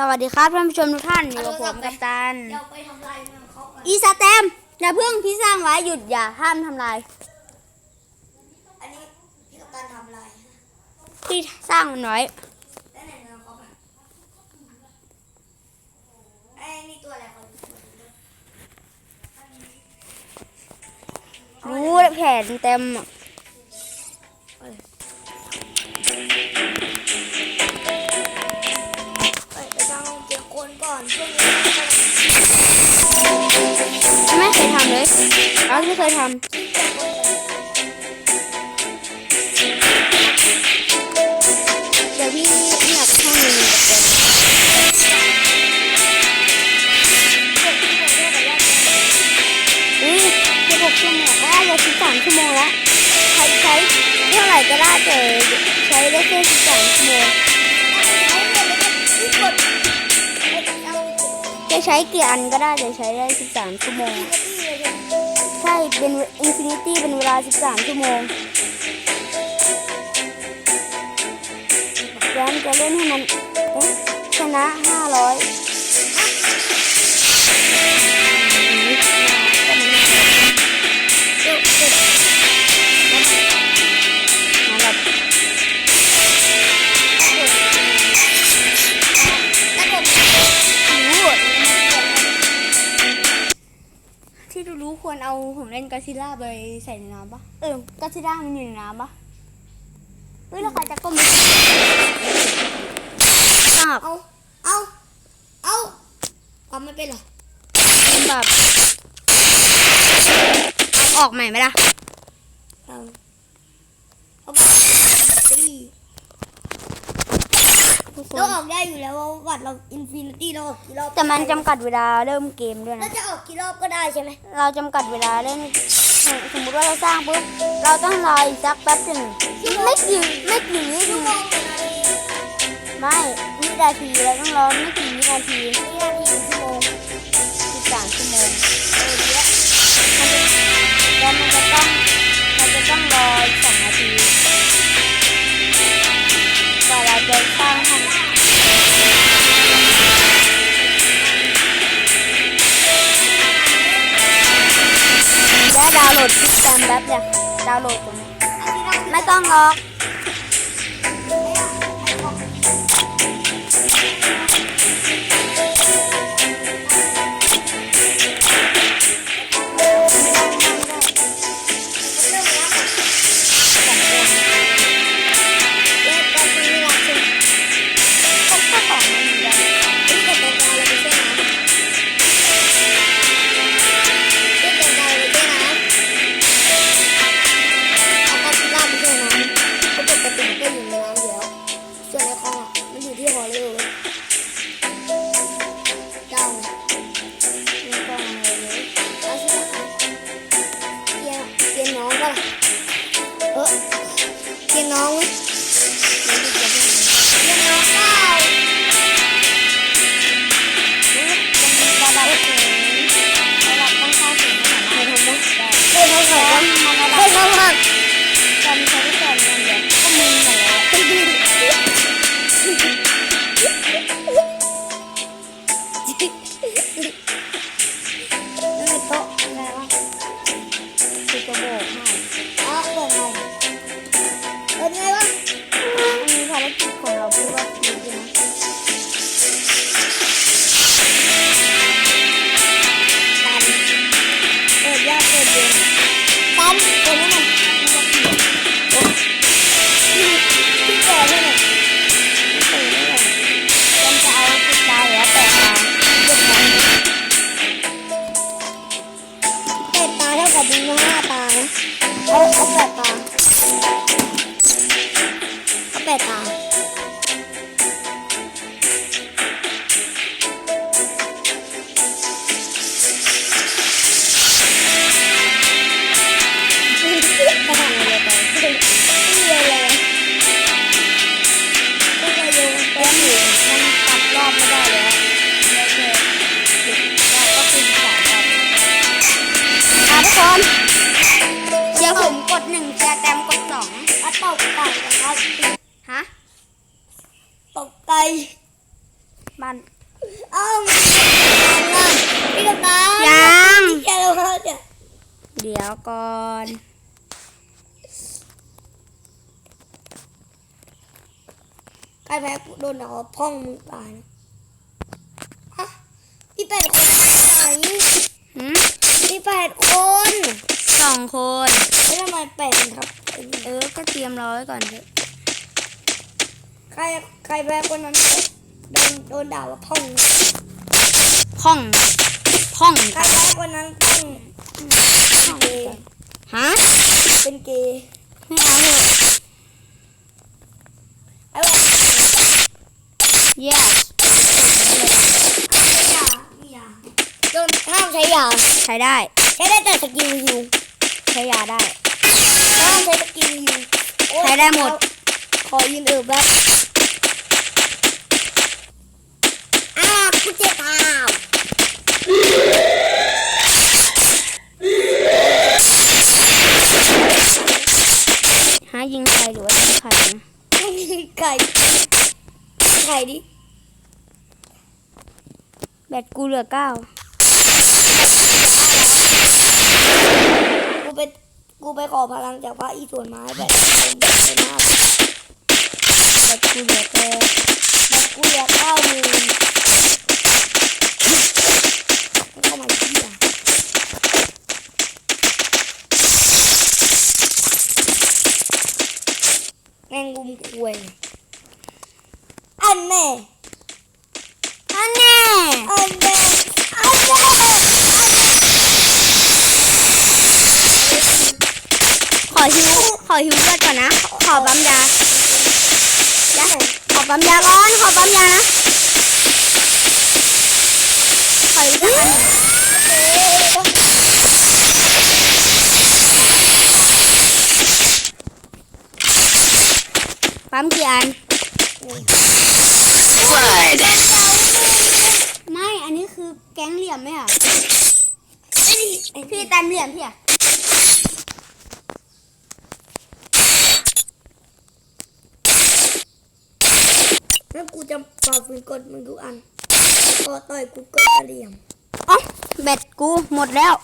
สวัสดีครับท่านผู้ชมทุกท่านอยู่กับผมกัปตันเดี๋ยวไปทำลายเมืองเขาก่อนอีสแตมป์อย่าเพิ่งพี่สร้างไว้หยุดอย่าห้ามทำลายอันนี้พี่กัปตันทำลายพี่สร้างมันไว้แล้วไหนเมืองเขาอะไอ้นี่ตัวอะไรเขารู้แผนเต็มอะ เคยทำเลยเราไม่เคยทำเดี๋ยวพี่อยากช่องหนึ่งเต็มอุ้ยสิบหกชั่วโมงได้เลยสิบสามชั่วโมงล้วใช้ใช้เท่าไหร่ก็ได้แต่ใช้ได้แค่สิบสามชั่วโมงจะใช้กี่อันก็ได้แต่ใช้ได้13ชั่วโมง ใช่เป็นอินฟินิตี้เป็นเวลา 13 ชั่วโมงแกนจะเล่นให้มันชนะ 500 กาซิล่าไปใส่ในน้ำปะเออกาซิล่ามันอยู่ในน้ำปะเฮ้ยแล้วใครจะก้มไปทราบเอาเอาเอาเอาไม่เป็นหรอเป็นแบบเอาออกใหม่ไหมล่ะเอาเอาตี ทุกค เรานออกได้อยู่แล้วว่าวัดเราอินฟินิตี้เราออกกี่รอบแต่มันจำกัดเวลาเริ่มเกมด้วยแล้วนะ จะออกกี่รอบก็ได้ใช่ไหมเราจำกัดเวลาเล่นสมมติว่าเราสร้างปุ๊บเราต้องรออีกสักแป๊บหนึ่งไม่กี่ไม่กี่วิชั่วโมงหนึ่งนาทีไม่วินาทีเราต้องรอไม่กี่วินาทีวินาทีหนึ่งชั่วโมงสิบสามชั่วโมงเออเยอะแล้วมันจะต้อง เนี่ยดาวน์โหลดตรงนี้ไม่ต้องหรอก que não แบบนี้ยห้าตานะเอาเอาแปดตาเอาแปดตา เดี๋ยวก่อนใครแพ้กูโดนเอาพ่องมึงตายนะฮะพี่แปดคนไหนหืมพี่แปดคนสองคนไม่ทำไมแปดครับ เออ ก็เตรียมรอไว้ก่อนเถอะใครใครแพ้คนนั้นโดนโดนด่าว่าพ่อง พ่อง พ่องใครแพ้คนนั้นต้องเป็นเกย์ฮะเป็นเกย์ไม่เอาเถอะ ไอ้แบบ yes ไม่ยาไม่ยาโดนห้ามใช้ยาใช้ได้ ใช้ได้แต่สกิลฮิวใช้ยาได้ ห้ามใช้สกิลฮิวโอ๊ยใช้ได้หมด ขอยืนเออแบบอ้าวกูเจ็บเท้าหายิงใครหรือว่ายิงใครนะ ไม่มีไก่ ไก่ดิ แบตกูเหลือเก้ากูไปกูไปขอพลังจากพระอีส่วนไม้แบตเป็นเป็นมากแบตกูเหลือแค่แอันแน่อันแน่อันแน่อันแน่ขอหิวขอหิวเลือดก่อนนะ ขอปั๊มยาได้ขอปั๊มยาก่อน ขอปั๊มยานะขออีกสักอันหนึ่งปั๊มกี่อัน ไม่ อันนี้คือแก๊งเหลี่ยมไหมอะ พี่แตมเหลี่ยมพี่อะงั้นกูจะฝ่าฝืนกฎมึงทุกอันพอต่อยกูก็กระเหลี่ยมอ๋อแบตกูหมดแล้ว